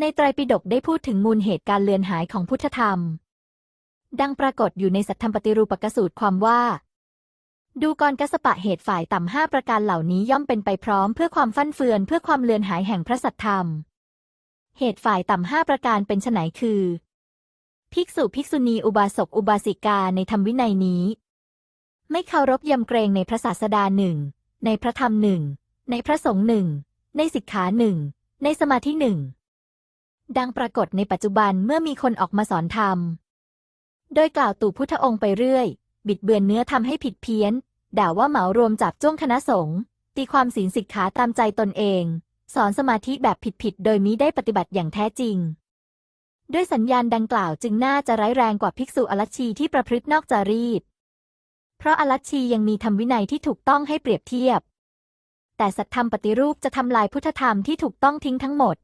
ในไตรปิฎกได้พูดถึงมูลเหตุการเลือนหายของพุทธธรรม ดังปรากฏอยู่ในสัทธรรมปฏิรูปกสูตรความว่า ดูกรกัสปะเหตุฝ่ายต่ำห้าประการเหล่านี้ย่อมเป็นไปพร้อมเพื่อความฟั่นเฟือนเพื่อความเลือนหายแห่งพระสัทธรรม เหตุฝ่ายต่ำห้าประการเป็นไฉนคือ ภิกษุภิกษุณีอุบาสกอุบาสิกาในธรรมวินัยนี้ ไม่เคารพยำเกรงในพระศาสดาหนึ่งในพระธรรมหนึ่งในพระสงฆ์หนึ่งในสิกขาหนึ่งในสมาธิหนึ่ง ดังปรากฏในปัจจุบันเมื่อมีคนออกมาสอนธรรม โดยกล่าวตู่พุทธองค์ไปเรื่อย บิดเบือนเนื้อทำให้ผิดเพี้ยน ด่าว่าเหมารวมจับจ้วงคณะสงฆ์ตีความศีลสิกขาตามใจตนเอง สอนสมาธิแบบผิดๆ โดยมิได้ปฏิบัติอย่างแท้จริง ด้วยสัญญาณดังกล่าวจึงน่าจะร้ายแรงกว่าภิกษุอรัชชีที่ประพฤตินอกจารีต เพราะอรัชชียังมีธรรมวินัยที่ถูกต้องให้เปรียบเทียบ แต่สัตธรรมปฏิรูปจะทำลายพุทธธรรมที่ถูกต้องทิ้งทั้งหมด